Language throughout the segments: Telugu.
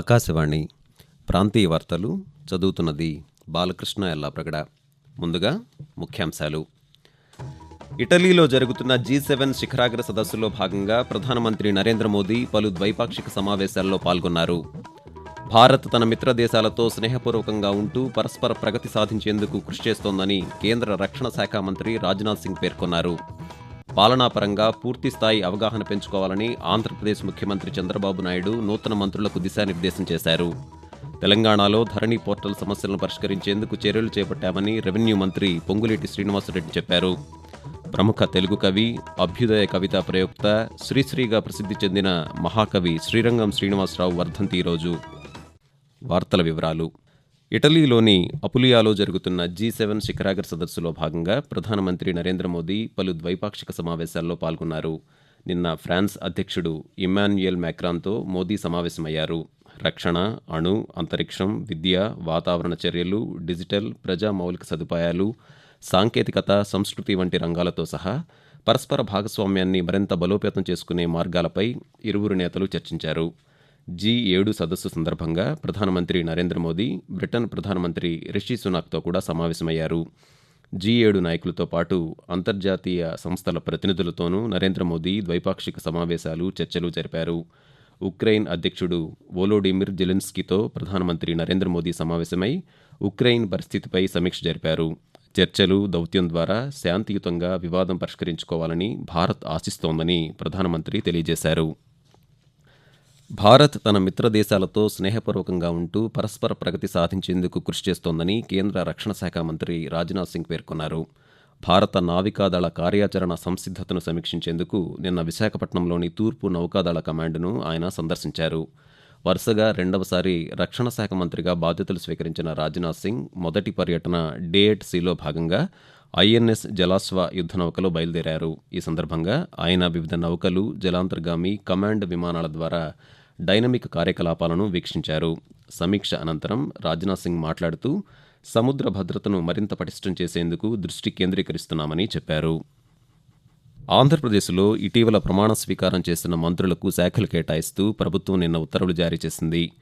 ఆకాశవాణి ప్రాంతీయ వార్తలు చదువుతున్నది బాలకృష్ణ ఎల్లాప్రగడ. ముందుగా ముఖ్యాంశాలు. ఇటలీలో జరుగుతున్న జీ సెవెన్ శిఖరాగ్ర సదస్సులో భాగంగా ప్రధానమంత్రి నరేంద్ర మోదీ పలు ద్వైపాక్షిక సమావేశాల్లో పాల్గొన్నారు. భారత్ తన మిత్ర దేశాలతో స్నేహపూర్వకంగా ఉంటూ పరస్పర ప్రగతి సాధించేందుకు కృషి చేస్తోందని కేంద్ర రక్షణ శాఖ మంత్రి రాజ్నాథ్ సింగ్ పేర్కొన్నారు. పాలనాపరంగా పూర్తిస్థాయి అవగాహన పెంచుకోవాలని ఆంధ్రప్రదేశ్ ముఖ్యమంత్రి చంద్రబాబు నాయుడు నూతన మంత్రులకు దిశానిర్దేశం చేశారు. తెలంగాణలో ధరణి పోర్టల్ సమస్యలను పరిష్కరించేందుకు చర్యలు చేపట్టామని రెవెన్యూ మంత్రి పొంగులేటి శ్రీనివాసరెడ్డి చెప్పారు. ప్రముఖ తెలుగు కవి అభ్యుదయ కవితా ప్రయోక్త శ్రీశ్రీగా ప్రసిద్ధి చెందిన మహాకవి శ్రీరంగం శ్రీనివాసరావు వర్ధంతి ఈరోజు. వార్తల వివరాలు. ఇటలీలోని అపులియాలో జరుగుతున్న జీ సెవెన్ శిఖరాగర్ సదస్సులో భాగంగా ప్రధానమంత్రి నరేంద్ర మోదీ పలు ద్వైపాక్షిక సమావేశాల్లో పాల్గొన్నారు. నిన్న ఫ్రాన్స్ అధ్యక్షుడు ఇమాన్యుయల్ మ్యాక్రాన్తో మోదీ సమావేశమయ్యారు. రక్షణ అణు అంతరిక్షం విద్య వాతావరణ చర్యలు డిజిటల్ ప్రజా మౌలిక సదుపాయాలు సాంకేతికత సంస్కృతి వంటి రంగాలతో సహా పరస్పర భాగస్వామ్యాన్ని మరింత బలోపేతం చేసుకునే మార్గాలపై ఇరువురు నేతలు చర్చించారు. జీ ఏడు సదస్సు సందర్భంగా ప్రధానమంత్రి నరేంద్ర మోదీ బ్రిటన్ ప్రధానమంత్రి రిషి సునాక్తో కూడా సమావేశమయ్యారు. జీ ఏడు నాయకులతో పాటు అంతర్జాతీయ సంస్థల ప్రతినిధులతోనూ నరేంద్ర మోదీ ద్వైపాక్షిక సమావేశాలు చర్చలు జరిపారు. ఉక్రెయిన్ అధ్యక్షుడు వోలోడిమిర్ జెలెన్స్కీతో ప్రధానమంత్రి నరేంద్ర మోదీ సమావేశమై ఉక్రెయిన్ పరిస్థితిపై సమీక్ష జరిపారు. చర్చలు దౌత్యం ద్వారా శాంతియుతంగా వివాదం పరిష్కరించుకోవాలని భారత్ ఆశిస్తోందని ప్రధానమంత్రి తెలియజేశారు. భారత్ తన మిత్రదేశాలతో స్నేహపూర్వకంగా ఉంటూ పరస్పర ప్రగతి సాధించేందుకు కృషి చేస్తోందని కేంద్ర రక్షణ శాఖ మంత్రి రాజ్నాథ్ సింగ్ పేర్కొన్నారు. భారత నావికాదళ కార్యాచరణ సంసిద్ధతను సమీక్షించేందుకు నిన్న విశాఖపట్నంలోని తూర్పు నౌకాదళ కమాండ్ను ఆయన సందర్శించారు. వరుసగా రెండవసారి రక్షణ శాఖ మంత్రిగా బాధ్యతలు స్వీకరించిన రాజ్నాథ్ సింగ్ మొదటి పర్యటన డేట్ సిలో భాగంగా ఐఎన్ఎస్ జలాస్వ యుద్ధ నౌకలో బయలుదేరారు. ఈ సందర్భంగా ఆయన వివిధ నౌకలు జలాంతర్గామి కమాండ్ విమానాల ద్వారా డైనమిక్ కార్యకలాపాలను వీక్షించారు. సమీక్ష అనంతరం రాజ్నాథ్ సింగ్ మాట్లాడుతూ సముద్ర భద్రతను మరింత పటిష్టం చేసేందుకు దృష్టి కేంద్రీకరిస్తున్నామని చెప్పారు. ఆంధ్రప్రదేశ్లో ఇటీవల ప్రమాణ స్వీకారం చేసిన మంత్రులకు శాఖలు కేటాయిస్తూ ప్రభుత్వం నిన్న ఉత్తర్వులు జారీ చేసింది.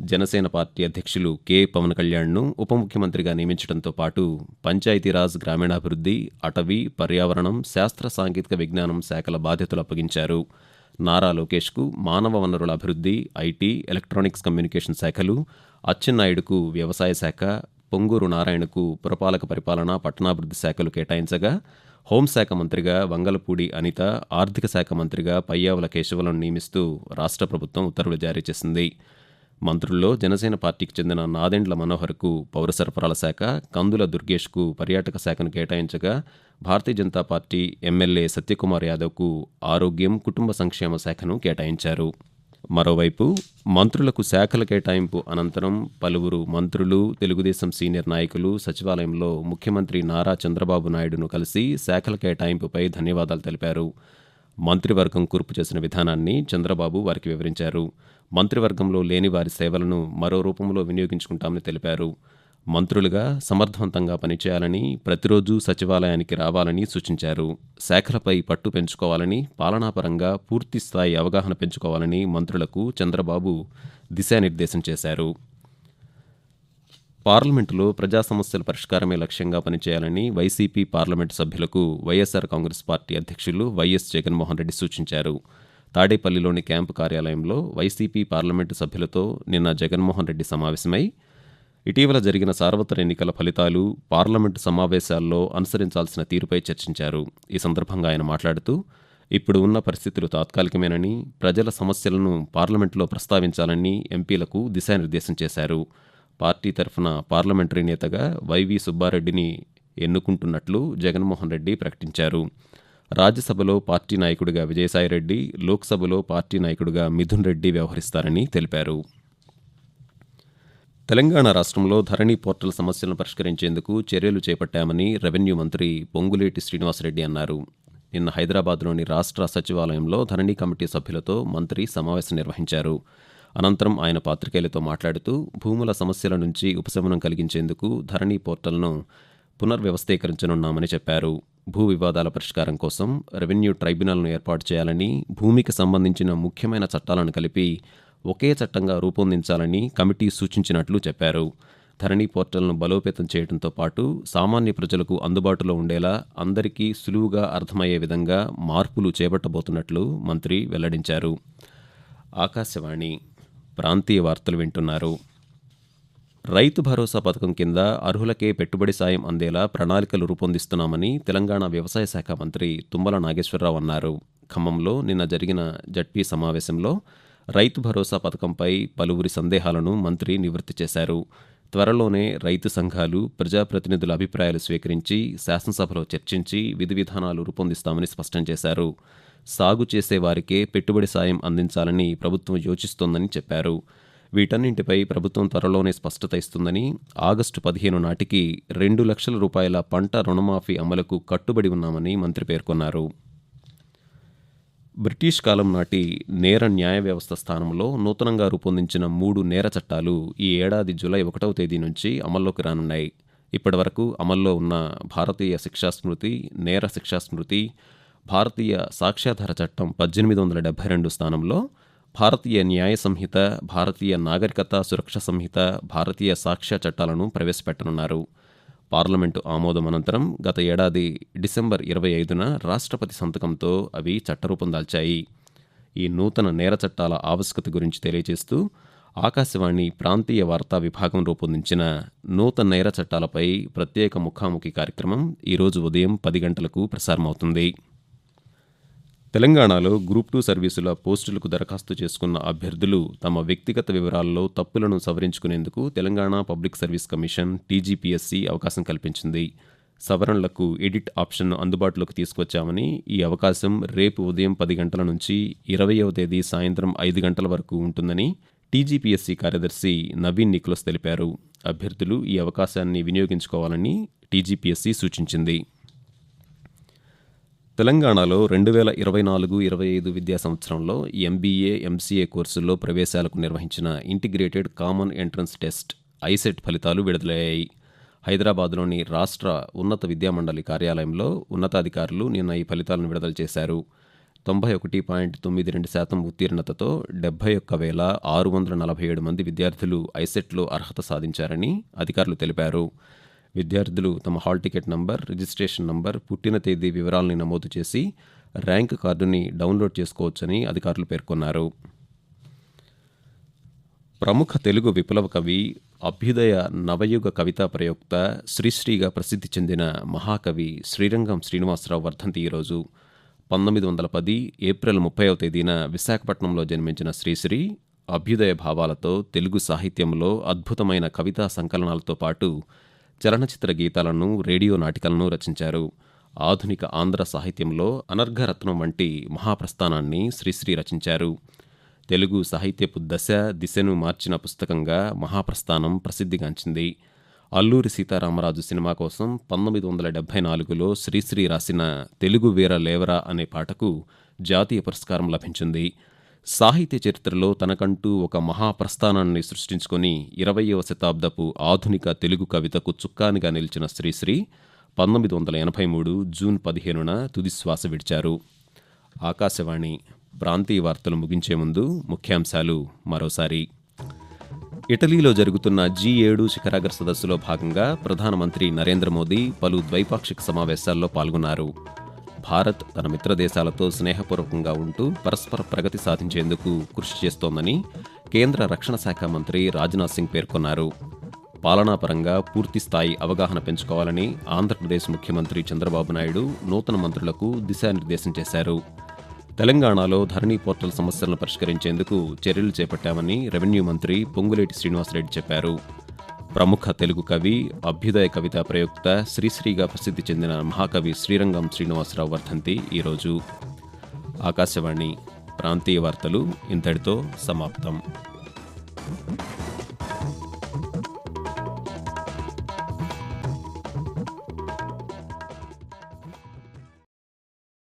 జనసేన పార్టీ అధ్యక్షులు కె. పవన్ కళ్యాణ్ను ఉప ముఖ్యమంత్రిగా నియమించడంతో పాటు పంచాయతీరాజ్ గ్రామీణాభివృద్ధి అటవీ పర్యావరణం శాస్త్ర సాంకేతిక విజ్ఞానం శాఖల బాధ్యతలు అప్పగించారు. నారా లోకేష్కు మానవ వనరుల అభివృద్ధి ఐటీ ఎలక్ట్రానిక్స్ కమ్యూనికేషన్ శాఖలు అచ్చెన్నాయుడుకు వ్యవసాయ శాఖ పొంగూరు నారాయణకు పురపాలక పరిపాలన పట్టణాభివృద్ధి శాఖలు కేటాయించగా హోంశాఖ మంత్రిగా వంగలపూడి అనిత ఆర్థిక శాఖ మంత్రిగా పయ్యావుల కేశవులను నియమిస్తూ రాష్ట్ర ప్రభుత్వం ఉత్తర్వులు జారీ చేసింది. మంత్రుల్లో జనసేన పార్టీకి చెందిన నాదెండ్ల మనోహర్కు పౌర సరఫరాల శాఖ కందుల దుర్గేష్కు పర్యాటక శాఖను కేటాయించగా భారతీయ జనతా పార్టీ ఎమ్మెల్యే సత్యకుమార్ యాదవ్కు ఆరోగ్యం కుటుంబ సంక్షేమ శాఖను కేటాయించారు. మరోవైపు మంత్రులకు శాఖల కేటాయింపు అనంతరం పలువురు మంత్రులు తెలుగుదేశం సీనియర్ నాయకులు సచివాలయంలో ముఖ్యమంత్రి నారా చంద్రబాబు నాయుడును కలిసి శాఖల కేటాయింపుపై ధన్యవాదాలు తెలిపారు. మంత్రివర్గం కూర్పు చేసిన విధానాన్ని చంద్రబాబు వారికి వివరించారు. మంత్రివర్గంలో లేని వారి సేవలను మరో రూపంలో వినియోగించుకుంటామని తెలిపారు. మంత్రులుగా సమర్థవంతంగా పనిచేయాలని ప్రతిరోజు సచివాలయానికి రావాలని సూచించారు. శాఖలపై పట్టు పెంచుకోవాలని పాలనాపరంగా పూర్తిస్థాయి అవగాహన పెంచుకోవాలని మంత్రులకు చంద్రబాబు దిశానిర్దేశం చేశారు. పార్లమెంటులో ప్రజా సమస్యల పరిష్కారమే లక్ష్యంగా పనిచేయాలని వైసీపీ పార్లమెంటు సభ్యులకు వైఎస్సార్ కాంగ్రెస్ పార్టీ అధ్యక్షులు వైఎస్ జగన్మోహన్ రెడ్డి సూచించారు. తాడేపల్లిలోని క్యాంపు కార్యాలయంలో వైసీపీ పార్లమెంటు సభ్యులతో నిన్న జగన్మోహన్ రెడ్డి సమావేశమై ఇటీవల జరిగిన సార్వత్ర ఎన్నికల ఫలితాలు పార్లమెంటు సమావేశాల్లో అనుసరించాల్సిన తీరుపై చర్చించారు. ఈ సందర్భంగా ఆయన మాట్లాడుతూ ఇప్పుడు ఉన్న పరిస్థితులు తాత్కాలికమేనని ప్రజల సమస్యలను పార్లమెంటులో ప్రస్తావించాలని ఎంపీలకు దిశానిర్దేశం చేశారు. పార్టీ తరఫున పార్లమెంటరీ నేతగా వైవి సుబ్బారెడ్డిని ఎన్నుకుంటున్నట్లు జగన్మోహన్ రెడ్డి ప్రకటించారు. రాజ్యసభలో పార్టీ నాయకుడిగా విజయసాయిరెడ్డి లోక్సభలో పార్టీ నాయకుడిగా మిథున్ రెడ్డి వ్యవహరిస్తారని తెలిపారు. తెలంగాణ రాష్ట్రంలో ధరణి పోర్టల్ సమస్యలను పరిష్కరించేందుకు చర్యలు చేపట్టామని రెవెన్యూ మంత్రి పొంగులేటి శ్రీనివాసరెడ్డి అన్నారు. నిన్న హైదరాబాద్లోని రాష్ట్ర సచివాలయంలో ధరణి కమిటీ సభ్యులతో మంత్రి సమావేశం నిర్వహించారు. అనంతరం ఆయన పాత్రికేయులతో మాట్లాడుతూ భూముల సమస్యల నుంచి ఉపశమనం కలిగించేందుకు ధరణి పోర్టల్ను పునర్వ్యవస్థీకరించనున్నామని చెప్పారు. భూ వివాదాల పరిష్కారం కోసం రెవెన్యూ ట్రైబ్యునల్ను ఏర్పాటు చేయాలని భూమికి సంబంధించిన ముఖ్యమైన చట్టాలను కలిపి ఒకే చట్టంగా రూపొందించాలని కమిటీ సూచించినట్లు చెప్పారు. ధరణి పోర్టల్ను బలోపేతం చేయడంతో పాటు సామాన్య ప్రజలకు అందుబాటులో ఉండేలా అందరికీ సులువుగా అర్థమయ్యే విధంగా మార్పులు చేపట్టబోతున్నట్లు మంత్రి వెల్లడించారు. ఆకాశవాణి ప్రాంతీయ వార్తలు వింటున్నారు. రైతు భరోసా పథకం కింద అర్హులకే పెట్టుబడి సాయం అందేలా ప్రణాళికలు రూపొందిస్తున్నామని తెలంగాణ వ్యవసాయ శాఖ మంత్రి తుమ్మల నాగేశ్వరరావు అన్నారు. ఖమ్మంలో నిన్న జరిగిన జడ్పీ సమావేశంలో రైతు భరోసా పథకంపై పలువురి సందేహాలను మంత్రి నివృత్తి చేశారు. త్వరలోనే రైతు సంఘాలు ప్రజాప్రతినిధుల అభిప్రాయాలు స్వీకరించి శాసనసభలో చర్చించి విధి విధానాలు రూపొందిస్తామని స్పష్టం చేశారు. సాగు చేసే వారికే పెట్టుబడి సాయం అందించాలని ప్రభుత్వం యోచిస్తోందని చెప్పారు. వీటన్నింటిపై ప్రభుత్వం త్వరలోనే స్పష్టత ఇస్తుందని ఆగస్టు పదిహేను నాటికి రెండు లక్షల రూపాయల పంట రుణమాఫీ అమలుకు కట్టుబడి ఉన్నామని మంత్రి పేర్కొన్నారు. బ్రిటిష్ కాలం నాటి నేర న్యాయ వ్యవస్థ స్థానంలో నూతనంగా రూపొందించిన మూడు నేర చట్టాలు ఈ ఏడాది జూలై ఒకటవ తేదీ నుంచి అమల్లోకి రానున్నాయి. ఇప్పటివరకు అమల్లో ఉన్న భారతీయ శిక్షా స్మృతి నేర శిక్షా స్మృతి భారతీయ సాక్ష్యాధార చట్టం పద్దెనిమిది వందల డెబ్బై రెండు స్థానంలో భారతీయ న్యాయ సంహిత భారతీయ నాగరికత సురక్ష సంహిత భారతీయ సాక్ష్య చట్టాలను ప్రవేశపెట్టనున్నారు. పార్లమెంటు ఆమోదం అనంతరం గత ఏడాది డిసెంబర్ ఇరవై ఐదున రాష్ట్రపతి సంతకంతో అవి చట్టరూపం దాల్చాయి. ఈ నూతన నేర చట్టాల ఆవశ్యకత గురించి తెలియజేస్తూ ఆకాశవాణి ప్రాంతీయ వార్తా విభాగం రూపొందించిన నూతన నేర చట్టాలపై ప్రత్యేక ముఖాముఖి కార్యక్రమం ఈరోజు ఉదయం పది గంటలకు ప్రసారమవుతుంది. తెలంగాణలో గ్రూప్ టూ సర్వీసుల పోస్టులకు దరఖాస్తు చేసుకున్న అభ్యర్థులు తమ వ్యక్తిగత వివరాల్లో తప్పులను సవరించుకునేందుకు Telangana public service commission TGPSC అవకాశం కల్పించింది. సవరణలకు ఎడిట్ ఆప్షన్ను అందుబాటులోకి తీసుకొచ్చామని ఈ అవకాశం రేపు ఉదయం పది గంటల నుంచి ఇరవయవ తేదీ సాయంత్రం ఐదు గంటల వరకు ఉంటుందని టీజీపీఎస్సీ కార్యదర్శి నవీన్ నిక్లోస్ తెలిపారు. అభ్యర్థులు ఈ అవకాశాన్ని వినియోగించుకోవాలని టీజీపీఎస్సీ సూచించింది. తెలంగాణలో రెండు వేల ఇరవై నాలుగు ఇరవై ఐదు విద్యా సంవత్సరంలో ఎంబీఏ ఎంసీఏ కోర్సుల్లో ప్రవేశాలకు నిర్వహించిన integrated common entrance test ICET ఫలితాలు విడుదలయ్యాయి. హైదరాబాద్లోని రాష్ట్ర ఉన్నత విద్యామండలి కార్యాలయంలో ఉన్నతాధికారులు నిన్న ఈ ఫలితాలను విడుదల చేశారు. తొంభై ఒకటి పాయింట్ తొమ్మిది రెండు శాతం ఉత్తీర్ణతతో డెబ్బై ఒక్క వేల ఆరు వందల నలభై ఏడు మంది విద్యార్థులు ఐసెట్లో అర్హత సాధించారని అధికారులు తెలిపారు. విద్యార్థులు తమ hall ticket number registration number పుట్టిన తేదీ వివరాలని నమోదు చేసి ర్యాంక్ కార్డుని డౌన్లోడ్ చేసుకోవచ్చని అధికారులు పేర్కొన్నారు. ప్రముఖ తెలుగు విప్లవ కవి అభ్యుదయ నవయుగ కవితా ప్రయోక్త శ్రీశ్రీగా ప్రసిద్ధి చెందిన మహాకవి శ్రీరంగం శ్రీనివాసరావు వర్ధంతి ఈరోజు పంతొమ్మిది వందల పది ఏప్రిల్ ముప్పైవ తేదీన విశాఖపట్నంలో జన్మించిన శ్రీశ్రీ అభ్యుదయ భావాలతో తెలుగు సాహిత్యంలో అద్భుతమైన కవితా సంకలనాలతో పాటు చలనచిత్ర గీతాలను రేడియో నాటికలను రచించారు. ఆధునిక ఆంధ్ర సాహిత్యంలో అనర్ఘరత్నం వంటి మహాప్రస్థానాన్ని శ్రీశ్రీ రచించారు. తెలుగు సాహిత్యపు దశ దిశను మార్చిన పుస్తకంగా మహాప్రస్థానం ప్రసిద్ధిగాంచింది. అల్లూరి సీతారామరాజు సినిమా కోసం పంతొమ్మిది వందల డెబ్బై నాలుగులో శ్రీశ్రీ రాసిన తెలుగు వీర లేవరా అనే పాటకు జాతీయ పురస్కారం లభించింది. సాహిత్య చరిత్రలో తనకంటూ ఒక మహాప్రస్థానాన్ని సృష్టించుకొని ఇరవయవ శతాబ్దపు ఆధునిక తెలుగు కవితకు చుక్కానిగా నిలిచిన శ్రీశ్రీ పంతొమ్మిది వందల ఎనభై మూడు జూన్ పదిహేనున తుదిశ్వాస విడిచారు. ఆకాశవాణి ప్రాంతీయ వార్తలు ముగించే ముందు ముఖ్యాంశాలు మరోసారి. ఇటలీలో జరుగుతున్న జీ ఏడు శిఖరాగ్ర సదస్సులో భాగంగా ప్రధానమంత్రి నరేంద్ర మోదీ పలు ద్వైపాక్షిక సమావేశాల్లో పాల్గొన్నారు. భారత్ తన మిత్ర దేశాలతో స్నేహపూర్వకంగా ఉంటూ పరస్పర ప్రగతి సాధించేందుకు కృషి చేస్తోందని కేంద్ర రక్షణ శాఖ మంత్రి రాజ్నాథ్ సింగ్ పేర్కొన్నారు. పాలనాపరంగా పూర్తిస్థాయి అవగాహన పెంచుకోవాలని ఆంధ్రప్రదేశ్ ముఖ్యమంత్రి చంద్రబాబు నాయుడు నూతన మంత్రులకు దిశానిర్దేశం చేశారు. తెలంగాణలో ధరణి పోర్టల్ సమస్యలను పరిష్కరించేందుకు చర్యలు చేపట్టామని రెవెన్యూ మంత్రి పొంగులేటి శ్రీనివాసరెడ్డి చెప్పారు. ప్రముఖ తెలుగు కవి అభ్యుదయ కవితా ప్రయుక్త శ్రీశ్రీగా ప్రసిద్ధి చెందిన మహాకవి శ్రీరంగం శ్రీనివాసరావు వర్ధంతి ఈరోజు ఆకాశవాణి ప్రాంతీయ వార్తలు ఇంతటితో సమాప్తం.